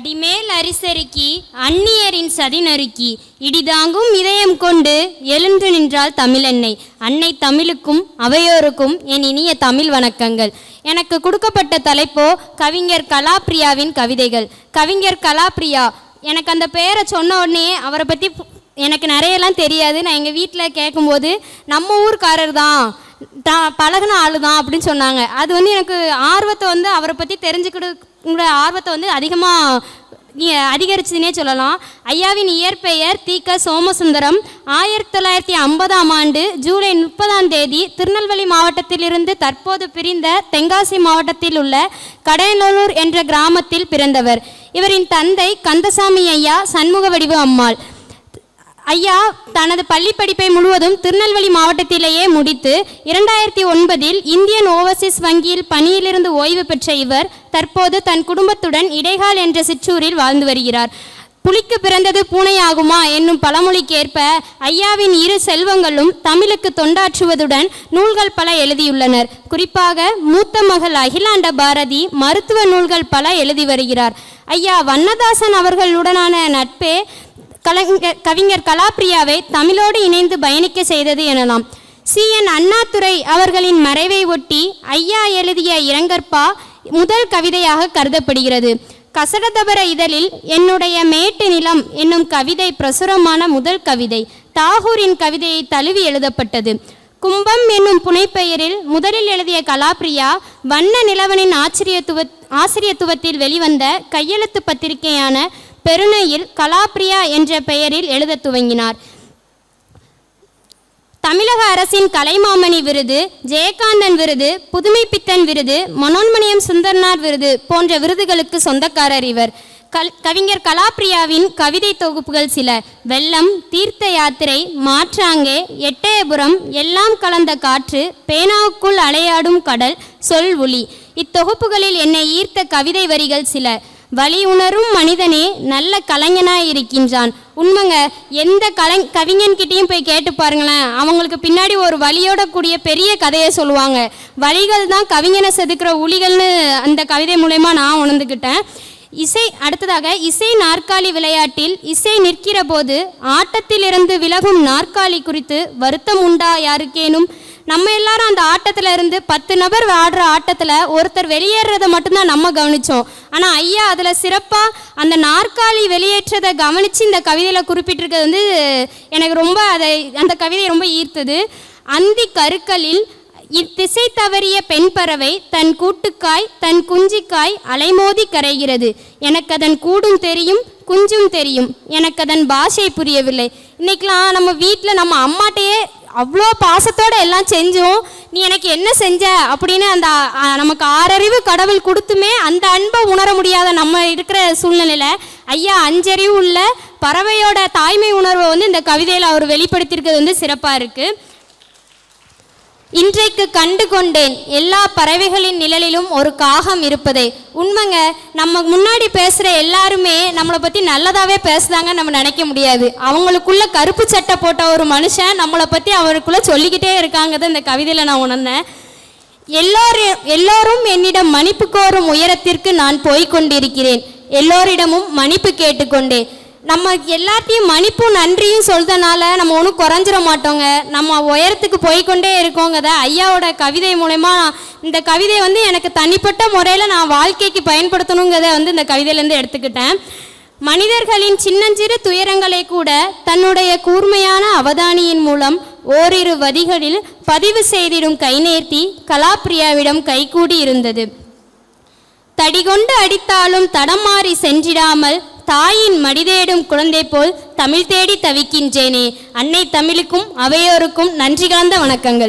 அடிமேல் அரிசறுக்கி அந்நியரின் சதி நறுக்கி இடிதாங்கும் இதயம் கொண்டு எழுந்து நின்றாள் தமிழன்னை. அன்னை தமிழுக்கும் அவையோருக்கும் என் இனிய தமிழ் வணக்கங்கள். எனக்கு கொடுக்கப்பட்ட தலைப்போ கவிஞர் கலாப்ரியாவின் கவிதைகள். கவிஞர் கலாப்ரியா எனக்கு அந்த பேரை சொன்ன உடனே அவரை பற்றி எனக்கு நிறையெல்லாம் தெரியாது. நான் எங்கள் வீட்டில் கேட்கும்போது நம்ம ஊர்க்காரர் தான் தான் பழகுன ஆளு தான் அப்படின்னு சொன்னாங்க. அது வந்து எனக்கு ஆர்வத்தை வந்து அவரை பற்றி தெரிஞ்சுக்கிட்டு ஆர்வத்தை வந்து அதிகமாக அதிகரிச்சதுனே சொல்லலாம். ஐயாவின் இயற்பெயர் தீக்க சோமசுந்தரம். ஆயிரத்தி தொள்ளாயிரத்தி ஐம்பதாம் ஆண்டு ஜூலை முப்பதாம் தேதி திருநெல்வேலி மாவட்டத்திலிருந்து தற்போது பிரிந்த தென்காசி மாவட்டத்தில் உள்ள கடையநல்லூர் என்ற கிராமத்தில் பிறந்தவர். இவரின் தந்தை கந்தசாமி ஐயா சண்முக வடிவு அம்மாள். ஐயா தனது பள்ளி படிப்பை முழுவதும் திருநெல்வேலி மாவட்டத்திலேயே முடித்து இரண்டாயிரத்தி ஒன்பதில் இந்தியன் ஓவர்சீஸ் வங்கியில் பணியிலிருந்து ஓய்வு பெற்ற இவர் தற்போது தன் குடும்பத்துடன் இடைகால் என்ற சிற்றூரில் வாழ்ந்து வருகிறார். புலிக்கு பிறந்தது பூனையாகுமா என்னும் பழமொழிக்கேற்ப ஐயாவின் இரு செல்வங்களும் தமிழுக்கு தொண்டாற்றுவதுடன் நூல்கள் பல எழுதியுள்ளனர். குறிப்பாக மூத்த மகள் அகிலாண்ட பாரதி மருத்துவ நூல்கள் பல எழுதி வருகிறார். ஐயா வண்ணதாசன் அவர்களுடனான நட்பே கலைஞர் கவிஞர் கலாப்ரியாவை தமிழோடு இணைந்து பயணிக்க செய்தது எனலாம். சி. என். அண்ணாதுரை அவர்களின் மறைவை ஒட்டி ஐயா எழுதிய இரங்கற்பா முதல் கவிதையாக கருதப்படுகிறது. கசடதபர இதழில் என்னுடைய மேட்டு நிலம் என்னும் கவிதை பிரசுரமான முதல் கவிதை தாகூரின் கவிதையை தழுவி எழுதப்பட்டது. கும்பம் என்னும் புனைப்பெயரில் முதலில் எழுதிய கலாப்ரியா வண்ண நிலவனின் ஆச்சரியத்துவ ஆசிரியத்துவத்தில் வெளிவந்த கையெழுத்து பத்திரிகையான பெருணையில் கலாப்ரியா என்ற பெயரில் எழுதத் துவங்கினார். தமிழக அரசின் கலைமாமணி விருது ஜெயகாந்தன் விருது புதுமைப்பித்தன் விருது மனோன்மணியம் சுந்தர்னார் விருது போன்ற விருதுகளுக்கு சொந்தக்காரர் இவர். கல் கவிஞர் கலாப்ரியாவின் கவிதை தொகுப்புகள் சில. வெள்ளம் தீர்த்த யாத்திரை மாற்றாங்கே எட்டயபுரம் எல்லாம் கலந்த காற்று பேனாவுக்குள் அலையாடும் கடல் சொல் ஒளி இத்தொகுப்புகளில் என்னை ஈர்த்த கவிதை வரிகள் சில. வழி உணரும் மனிதனே நல்ல கலைஞனாக இருக்கின்றான் உண்மைங்க எந்த கலை கவிஞன்கிட்டையும் போய் கேட்டு பாருங்களேன். அவங்களுக்கு பின்னாடி ஒரு வழியோட கூடிய பெரிய கதையை சொல்லுவாங்க. வழிகள் தான் கவிஞனை செதுக்கிற உளிகள்னு அந்த கவிதை மூலயமா நான் உணர்ந்துக்கிட்டேன் இசை அடுத்ததாக இசை நாற்காலி விளையாட்டில் இசை நிற்கிற போது ஆட்டத்திலிருந்து விலகும் நாற்காலி குறித்து வருத்தம் உண்டா யாருக்கேனும்? நம்ம எல்லாரும் அந்த ஆட்டத்தில் இருந்து பத்து நபர் ஆடுற ஆட்டத்தில் ஒருத்தர் வெளியேறதை மட்டும்தான் நம்ம கவனித்தோம் ஆனால் ஐயா அதில் சிறப்பாக அந்த நாற்காலி வெளியேற்றதை கவனித்து இந்த கவிதையில் குறிப்பிட்டிருக்கிறது வந்து எனக்கு ரொம்ப அதை அந்த கவிதை ரொம்ப ஈர்த்தது. அந்தி கருக்களில் இத்திசை தவறிய பெண் பறவை தன் கூட்டுக்காய் தன் குஞ்சிக்காய் அலைமோதி கரைகிறது. எனக்கு அதன் கூடும் தெரியும் குஞ்சும் தெரியும். எனக்கு அதன் பாஷை புரியவில்லை. இன்னைக்கெலாம் நம்ம வீட்டில் நம்ம அம்மாட்டையே அவ்வளோ பாசத்தோடு எல்லாம் செஞ்சோம் நீ எனக்கு என்ன செஞ்ச? அப்படின்னு அந்த நமக்கு ஆறறிவு கடவுள் கொடுத்துமே அந்த அன்பை உணர முடியாத நம்ம இருக்கிற சூழ்நிலையில் ஐயா அஞ்சறிவு உள்ள பறவையோட தாய்மை உணர்வை வந்து இந்த கவிதையில் அவர் வெளிப்படுத்தியிருக்கிறது வந்து சிறப்பாக இருக்குது இன்றைக்கு கண்டு கொண்டேன் எல்லா பறவைகளின் நிழலிலும் ஒரு காகம் இருப்பதை. உண்மைங்க நம்ம முன்னாடி பேசுகிற எல்லாருமே நம்மளை பற்றி நல்லதாகவே பேசுதாங்க நம்ம நினைக்க முடியாது. அவங்களுக்குள்ள கருப்பு சட்டை போட்ட ஒரு மனுஷன் நம்மளை பற்றி அவருக்குள்ளே சொல்லிக்கிட்டே இருக்காங்கிறத இந்த கவிதையில் நான் உணர்ந்தேன். எல்லோரும் எல்லோரும் என்னிடம் மன்னிப்பு கோரும் உயரத்திற்கு நான் போய்க் கொண்டிருக்கிறேன். எல்லோரிடமும் மன்னிப்பு கேட்டுக்கொண்டேன். நம்ம எல்லாத்தையும் மன்னிப்பும் நன்றியும் சொல்றதுனால நம்ம ஒன்றும் குறைஞ்சிட மாட்டோங்க. நம்ம உயரத்துக்கு போய்க்கொண்டே இருக்கோங்கத ஐயாவோட கவிதை மூலயமா இந்த கவிதை வந்து எனக்கு தனிப்பட்ட முறையில் நான் வாழ்க்கைக்கு பயன்படுத்தணுங்கிறத வந்து இந்த கவிதையிலேருந்து எடுத்துக்கிட்டேன். மனிதர்களின் சின்னஞ்சிறு துயரங்களை கூட தன்னுடைய கூர்மையான அவதானியின் மூலம் ஓரிரு வரிகளில் பதிவு செய்திடும் கைநேர்த்தி கலாப்ரியாவிடம் கைகூடி இருந்தது. தடிகொண்டு அடித்தாலும் தடமாறி சென்றிடாமல் தாயின் மடிதேடும் குழந்தை போல் தமிழ் தேடி தவிக்கின்றேனே. அன்னை தமிழுக்கும் அவையோருக்கும் நன்றி கலந்த வணக்கங்கள்.